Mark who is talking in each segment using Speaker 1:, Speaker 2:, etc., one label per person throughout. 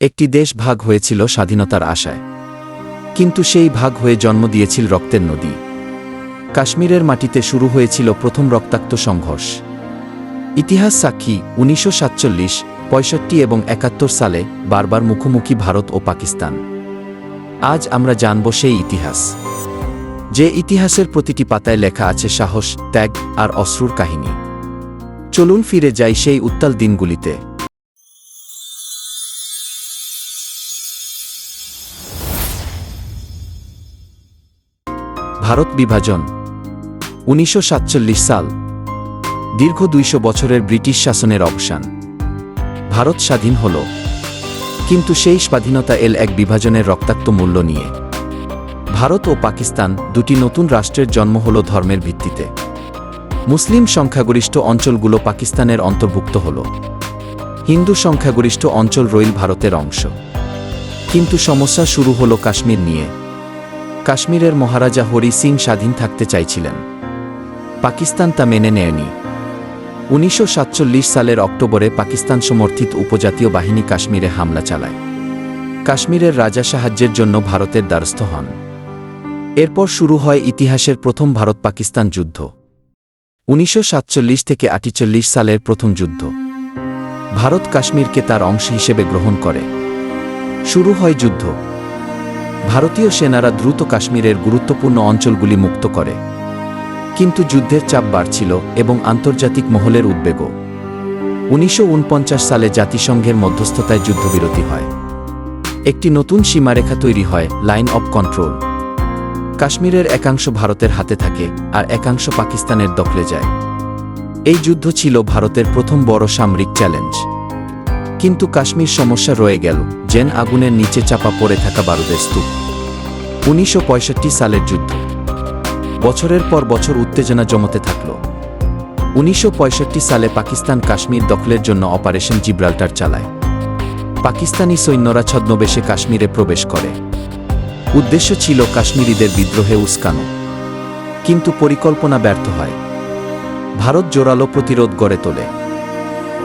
Speaker 1: একটি দেশ ভাগ হয়েছিল স্বাধীনতার আশায়। কিন্তু সেই ভাগ হয়ে জন্ম দিয়েছিল রক্তের নদী। কাশ্মীরের মাটিতে শুরু হয়েছিল প্রথম রক্তাক্ত সংঘর্ষ। ইতিহাস সাক্ষী, উনিশশো সাতচল্লিশ, পঁয়ষট্টি এবং একাত্তর সালে বারবার মুখোমুখি ভারত ও পাকিস্তান। আজ আমরা জানব সেই ইতিহাস। যে ইতিহাসের প্রতিটি পাতায় লেখা আছে সাহস, ত্যাগ আর অশ্রুর কাহিনী। চলুন ফিরে যাই সেই উত্তাল দিনগুলিতে। ভারত বিভাজন। উনিশশো সাতচল্লিশ সাল, দীর্ঘ দুইশো বছরের ব্রিটিশ শাসনের অবসান। ভারত স্বাধীন হল। কিন্তু সেই স্বাধীনতা এল এক বিভাজনের রক্তাক্ত মূল্য নিয়ে। ভারত ও পাকিস্তান দুটি নতুন রাষ্ট্রের জন্ম হল ধর্মের ভিত্তিতে। মুসলিম সংখ্যাগরিষ্ঠ অঞ্চলগুলো পাকিস্তানের অন্তর্ভুক্ত হল। হিন্দু সংখ্যাগরিষ্ঠ অঞ্চল রইল ভারতের অংশ। কিন্তু সমস্যা শুরু হল কাশ্মীর নিয়ে। কাশ্মীরের মহারাজা হরি সিং স্বাধীন থাকতে চাইছিলেন। পাকিস্তান তা মেনে নেয়নি। উনিশশো সাতচল্লিশ সালের অক্টোবরে পাকিস্তান সমর্থিত উপজাতীয় বাহিনী কাশ্মীরে হামলা চালায়। কাশ্মীরের রাজা সাহায্যের জন্য ভারতের দ্বারস্থ হন। এরপর শুরু হয় ইতিহাসের প্রথম ভারত পাকিস্তান যুদ্ধ। উনিশশো সাতচল্লিশ থেকে আটচল্লিশ সালের প্রথম যুদ্ধ। ভারত কাশ্মীরকে তার অংশ হিসেবে গ্রহণ করে। শুরু হয় যুদ্ধ। ভারতীয় সেনারা দ্রুত কাশ্মীরের গুরুত্বপূর্ণ অঞ্চলগুলি মুক্ত করে। কিন্তু যুদ্ধের চাপ বাড়ছিল এবং আন্তর্জাতিক মহলের উদ্বেগও। উনিশশো উনপঞ্চাশ সালে জাতিসংঘের মধ্যস্থতায় যুদ্ধবিরতি হয়। একটি নতুন সীমারেখা তৈরি হয়, লাইন অব কন্ট্রোল। কাশ্মীরের একাংশ ভারতের হাতে থাকে, আর একাংশ পাকিস্তানের দখলে যায়। এই যুদ্ধ ছিল ভারতের প্রথম বড় সামরিক চ্যালেঞ্জ। কিন্তু কাশ্মীর সমস্যা রয়ে গেল। জেন আগুনের নিচে চাপা পড়ে থাকা বারুদের স্তূপ। উনিশশো সালের যুদ্ধ। বছরের পর বছর উত্তেজনা জমতে থাকল। উনিশশো পঁয়ষট্টি সালে পাকিস্তান কাশ্মীর দখলের জন্য অপারেশন জিব্রাল্টার চালায়। পাকিস্তানি সৈন্যরা ছদ্মবেশে কাশ্মীরে প্রবেশ করে। উদ্দেশ্য ছিল কাশ্মীরিদের বিদ্রোহে উস্কানো। কিন্তু পরিকল্পনা ব্যর্থ হয়। ভারত জোরালো প্রতিরোধ গড়ে তোলে।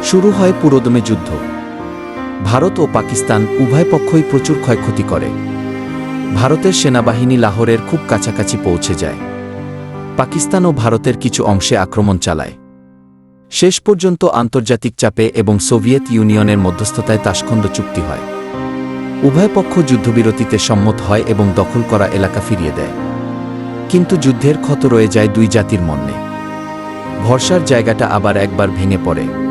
Speaker 1: শুরু হয় পুরোদমে যুদ্ধ। ভারত ও পাকিস্তান উভয় পক্ষই প্রচুর ক্ষয়ক্ষতি করে। ভারতের সেনাবাহিনী লাহোরের খুব কাছাকাছি পৌঁছে যায়। পাকিস্তান ও ভারতের কিছু অংশে আক্রমণ চালায়। শেষ পর্যন্ত আন্তর্জাতিক চাপে এবং সোভিয়েত ইউনিয়নের মধ্যস্থতায় তাসখন্দ চুক্তি হয়। উভয় পক্ষ যুদ্ধবিরতিতে সম্মত হয় এবং দখল করা এলাকা ফিরিয়ে দেয়। কিন্তু যুদ্ধের ক্ষত রয়ে যায় দুই জাতির মন্যে ভরসার জায়গাটা আবার একবার ভেঙে পড়ে।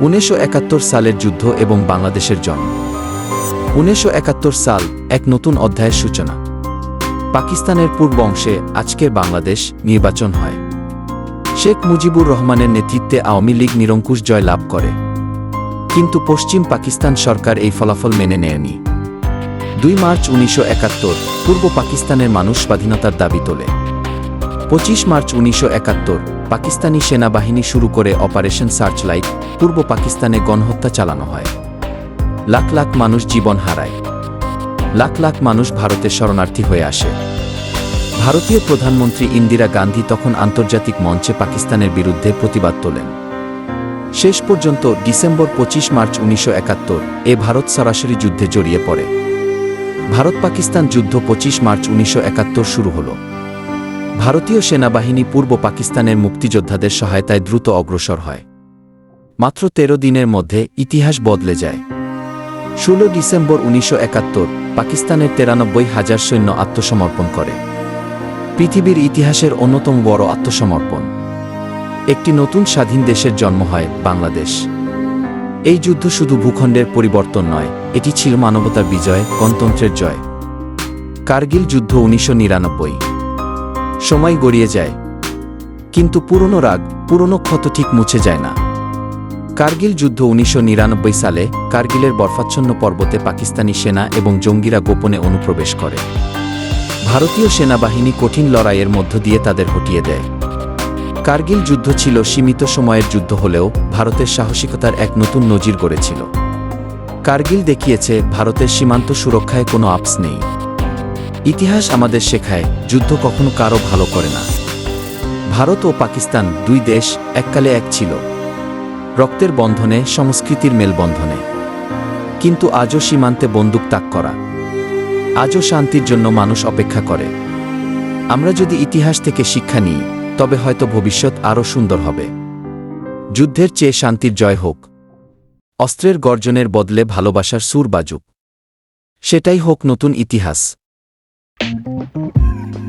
Speaker 1: উনিশশো সালের যুদ্ধ এবং বাংলাদেশের জন্ম। উনিশশো সাল এক নতুন অধ্যায়ের সূচনা। পাকিস্তানের পূর্ব অংশে আজকের বাংলাদেশ নির্বাচন হয়। শেখ মুজিবুর রহমানের নেতৃত্বে আওয়ামী লীগ নিরঙ্কুশ জয় লাভ করে। কিন্তু পশ্চিম পাকিস্তান সরকার এই ফলাফল মেনে নেয়নি। দুই মার্চ উনিশশো একাত্তর পূর্ব পাকিস্তানের মানুষ স্বাধীনতার দাবি তোলে। পঁচিশ মার্চ উনিশশো একাত্তর পাকিস্তানি সেনাবাহিনী শুরু করে অপারেশন সার্চলাইট, পূর্ব পাকিস্তানে গণহত্যা চালানো হয়। লাখ লাখ মানুষ জীবন হারায়। লাখ লাখ মানুষ ভারতের শরণার্থী হয়ে আসে। ভারতীয় প্রধানমন্ত্রী ইন্দিরা গান্ধী তখন আন্তর্জাতিক মঞ্চে পাকিস্তানের বিরুদ্ধে প্রতিবাদ তোলেন। শেষ পর্যন্ত ডিসেম্বর পঁচিশ মার্চ উনিশশো একাত্তর এ ভারত সরাসরি যুদ্ধে জড়িয়ে পড়ে। ভারত পাকিস্তান যুদ্ধ পঁচিশ মার্চ উনিশশো একাত্তর শুরু হল। ভারতীয় সেনাবাহিনী পূর্ব পাকিস্তানের মুক্তিযোদ্ধাদের সহায়তায় দ্রুত অগ্রসর হয়। মাত্র তেরো দিনের মধ্যে ইতিহাস বদলে যায়। ষোলো ডিসেম্বর উনিশশো একাত্তর পাকিস্তানের তেরানব্বই হাজার সৈন্য আত্মসমর্পণ করে। পৃথিবীর ইতিহাসের অন্যতম বড় আত্মসমর্পণ। একটি নতুন স্বাধীন দেশের জন্ম হয় বাংলাদেশ। এই যুদ্ধ শুধু ভূখণ্ডের পরিবর্তন নয়, এটি ছিল মানবতার বিজয়, গণতন্ত্রের জয়। কার্গিল যুদ্ধ উনিশশো নিরানব্বই। সময় গড়িয়ে যায়। কিন্তু পুরনো রাগ, পুরনো ক্ষত ঠিক মুছে যায় না। কার্গিল যুদ্ধ উনিশশো নিরানব্বই সালে কার্গিলের বরফাচ্ছন্ন পর্বতে পাকিস্তানি সেনা এবং জঙ্গিরা গোপনে অনুপ্রবেশ করে। ভারতীয় সেনাবাহিনী কঠিন লড়াইয়ের মধ্য দিয়ে তাদের হটিয়ে দেয়। কার্গিল যুদ্ধ ছিল সীমিত সময়ের যুদ্ধ হলেও ভারতের সাহসিকতার এক নতুন নজির গড়েছিল। কার্গিল দেখিয়েছে, ভারতের সীমান্ত সুরক্ষায় কোনো আপস নেই। ইতিহাস আমাদের শেখায়, যুদ্ধ কখনো কারও ভালো করে না। ভারত ও পাকিস্তান দুই দেশ এককালে এক ছিল। রক্তের বন্ধনে, সংস্কৃতির মেলবন্ধনে। কিন্তু আজও সীমান্তে বন্দুক তাক করা। আজও শান্তির জন্য মানুষ অপেক্ষা করে। আমরা যদি ইতিহাস থেকে শিক্ষা নিই, তবে হয়তো ভবিষ্যৎ আরও সুন্দর হবে। যুদ্ধের চেয়ে শান্তির জয় হোক। অস্ত্রের গর্জনের বদলে ভালোবাসার সুর বাজুক। সেটাই হোক নতুন ইতিহাস। Thank you.